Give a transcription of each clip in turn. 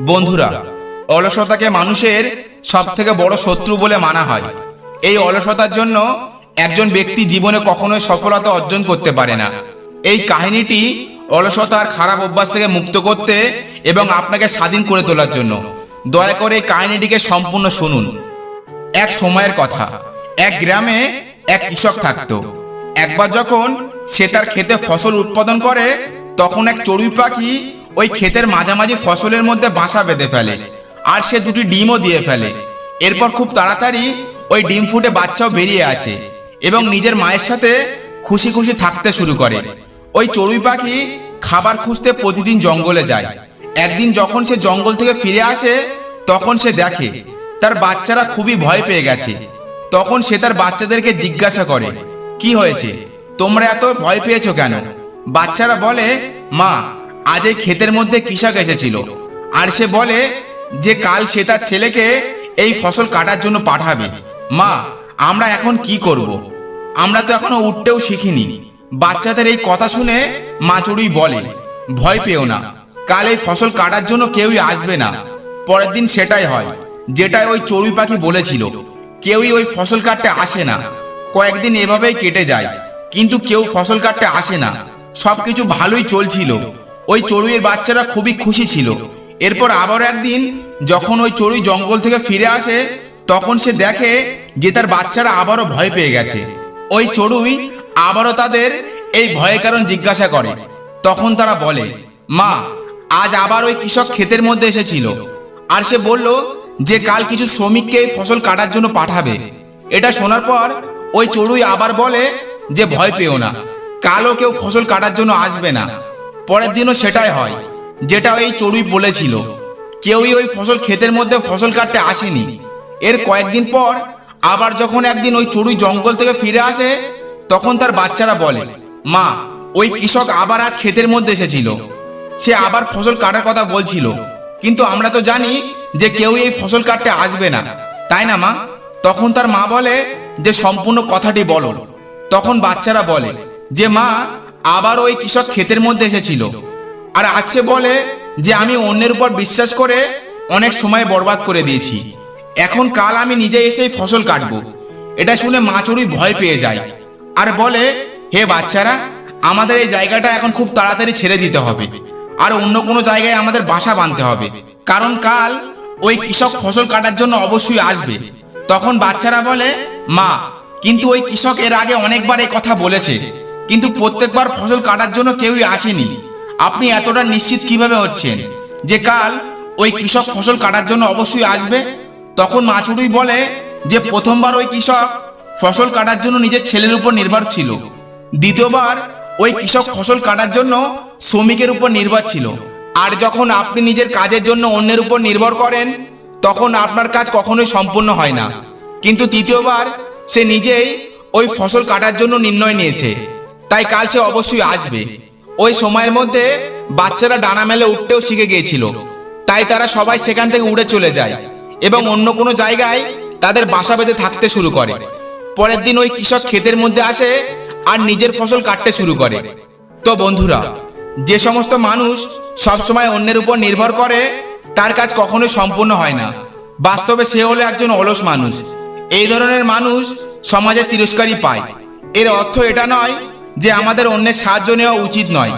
বন্ধুরা, অলসতাকে মানুষের সব থেকে বড় শত্রু বলে মানা হয়। এই অলসতার জন্য একজন ব্যক্তি জীবনে কখনোই সফলতা অর্জন করতে পারে না। এই কাহিনীটি অলসতার খারাপ অভ্যাস থেকে মুক্ত করতে এবং আপনাকে স্বাধীন করে তোলার জন্য। দয়া করে এই কাহিনীটিকে সম্পূর্ণ শুনুন। এক সময়ের কথা। এক গ্রামে এক কৃষক থাকতো। একবার যখন সে তার ক্ষেতে ফসল উৎপাদন করে, তখন এক চড়ুই পাখি ওই ক্ষেতের মাঝামাঝি ফসলের মধ্যে বাসা বেঁধে ফেলে, আর সে দুটি ডিমও দিয়ে ফেলে। এরপর খুব তাড়াতাড়ি ওই ডিম ফুটে বাচ্চাও বেরিয়ে আসে এবং নিজের মায়ের সাথে খুশি খুশি থাকতে শুরু করে। ওই চড়ুই পাখি খাবার খুঁজতে প্রতিদিন জঙ্গলে যায়। একদিন যখন সে জঙ্গল থেকে ফিরে আসে, তখন সে দেখে তার বাচ্চারা খুবই ভয় পেয়ে গেছে। তখন সে তার বাচ্চাদেরকে জিজ্ঞাসা করে, কি হয়েছে? তোমরা এত ভয় পেয়েছ কেন? বাচ্চারা বলে, মা আজ এই ক্ষেতের মধ্যে কৃষক এসেছিল। আর সে বলে যে কাল সে তার ছেলেকে এই ফসল কাটার জন্য পাঠাবে। মা, আমরা এখন কি করব। আমরা তো এখনও উঠতেও শিখিনি। বাচ্চাদের এই কথা শুনে মাচুড়ি বলে, ভয় পেও না, কাল এই ফসল কাটার জন্য কেউই আসবে না। পরের দিন সেটাই হয়। যেটাই ওই চড়ুই পাখি বলেছিল, কেউই ওই ফসল কাটতে আসে না। কয়েকদিন এভাবেই কেটে যায়, কিন্তু কেউ ফসল কাটতে আসে না। সব কিছু ভালোই চলছিল। ওই চড়ুইয়ের বাচ্চারা খুবই খুশি ছিল। এরপর আবারও একদিন যখন ওই চড়ুই জঙ্গল থেকে ফিরে আসে, তখন সে দেখে যে তার বাচ্চারা আবারও ভয় পেয়ে গেছে। ওই চড়ুই আবারও তাদের এই ভয়ের কারণ জিজ্ঞাসা করে। তখন তারা বলে, মা, আজ আবার ওই কৃষক ক্ষেতের মধ্যে এসেছিল। আর সে বলল যে, কাল কিছু শ্রমিককে ফসল কাটার জন্য পাঠাবে। এটা শোনার পর ওই চড়ুই আবার বলে যে, ভয় পেও না। কালও কেউ ফসল কাটার জন্য আসবে না। পরের দিনও সেটাই হয়। যেটা ওই চড়ুই বলেছিল। কেউই ওই ফসল ক্ষেতের মধ্যে ফসল কাটতে আসেনি। এর কয়েকদিন পর আবার যখন একদিন ওই চড়ুই জঙ্গল থেকে ফিরে আসে, তখন তার বাচ্চারা বলে, মা, ওই কৃষক আবার আজ ক্ষেতের মধ্যে এসেছিল। সে আবার ফসল কাটার কথা বলছিল। কিন্তু আমরা তো জানি যে কেউই এই ফসল কাটতে আসবে না। তাই না, মা? তখন তার মা বলে যে, সম্পূর্ণ কথাটি বলো। তখন বাচ্চারা বলে যে, মা আবার ওই কৃষক ক্ষেতের মধ্যে এসেছিল। আর আজ সে বলে যে, আমি অন্যের উপর বিশ্বাস করে অনেক সময় বরবাদ করে দিয়েছি। এখন কাল আমি নিজে এসে এই ফসল কাটবো। এটা শুনে মাছুরি ভয় পেয়ে যায়। আর বলে, হে বাচ্চারা, আমাদের এই জায়গাটা এখন খুব তাড়াতাড়ি ছেড়ে দিতে হবে। আর অন্য কোনো জায়গায় আমাদের বাসা বাঁধতে হবে। কারণ কাল ওই কৃষক ফসল কাটার জন্য অবশ্যই আসবে। তখন বাচ্চারা বলে, মা, কিন্তু ওই কৃষক এর আগে অনেকবার এই কথা বলেছে। কিন্তু প্রত্যেকবার ফসল কাটার জন্য কেউই আসেনি। আপনি এতটা নিশ্চিত কীভাবে হচ্ছেন? যে কাল ওই কৃষক ফসল কাটার জন্য অবশ্যই আসবে? তখন মাচুড়ুই বলে যে, প্রথমবার ওই কৃষক ফসল কাটার জন্য নিজের ছেলের উপর নির্ভর ছিল। দ্বিতীয়বার ওই কৃষক ফসল কাটার জন্য শ্রমিকের উপর নির্ভর ছিল। আর যখন আপনি নিজের কাজের জন্য অন্যের উপর নির্ভর করেন, তখন আপনার কাজ কখনোই সম্পূর্ণ হয় না। কিন্তু তৃতীয়বার সে নিজেই ওই ফসল কাটার জন্য নির্ণয় নিয়েছে। তাই কাল সে অবশ্যই আসবে। ওই সময়ের মধ্যে বাচ্চারা ডানা মেলে উঠতেও শিখে গিয়েছিল। তাই তারা সবাই সেখান থেকে উড়ে চলে যায় এবং অন্য কোনো জায়গায় তাদের বাসা বেঁধে থাকতে শুরু করে। পরের দিন ওই কৃষক ক্ষেতের মধ্যে আসে আর নিজের ফসল কাটতে শুরু করে। তো বন্ধুরা, যে সমস্ত মানুষ সবসময় অন্যের উপর নির্ভর করে, তার কাজ কখনোই সম্পূর্ণ হয় না। বাস্তবে সে হলো একজন অলস মানুষ। এই ধরনের মানুষ সমাজে তিরস্কারই পায়। এর অর্থ এটা নয় যে আমাদের অন্যের সাহায্য নেওয়া উচিত নয়।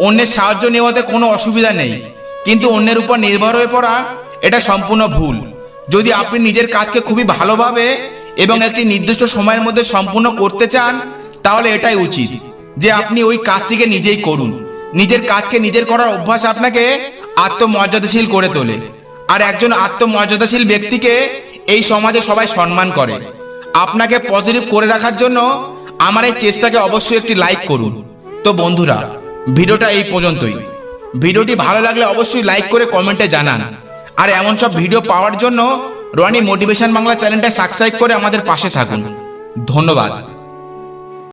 অন্যের সাহায্য নেওয়াতে কোনো অসুবিধা নেই। কিন্তু অন্যের উপর নির্ভর হয়ে পড়া, এটা সম্পূর্ণ ভুল। যদি আপনি নিজের কাজকে খুবই ভালোভাবে এবং একটি নির্দিষ্ট সময়ের মধ্যে সম্পূর্ণ করতে চান, তাহলে এটাই উচিত যে আপনি ওই কাজটিকে নিজেই করুন। নিজের কাজকে নিজের করার অভ্যাস আপনাকে আত্মমর্যাদাশীল করে তোলে। আর একজন আত্মমর্যাদাশীল ব্যক্তিকে এই সমাজে সবাই সম্মান করে। আপনাকে পজিটিভ করে রাখার জন্য আমার এই চেষ্টাকে অবশ্যই একটি লাইক করুন। তো বন্ধুরা, ভিডিওটা এই পর্যন্তই। ভিডিওটি ভালো লাগলে অবশ্যই লাইক করে কমেন্টে জানান। আর এমন সব ভিডিও পাওয়ার জন্য রনি মোটিভেশন বাংলা চ্যানেলটা সাবস্ক্রাইব করে আমাদের পাশে থাকুন। ধন্যবাদ।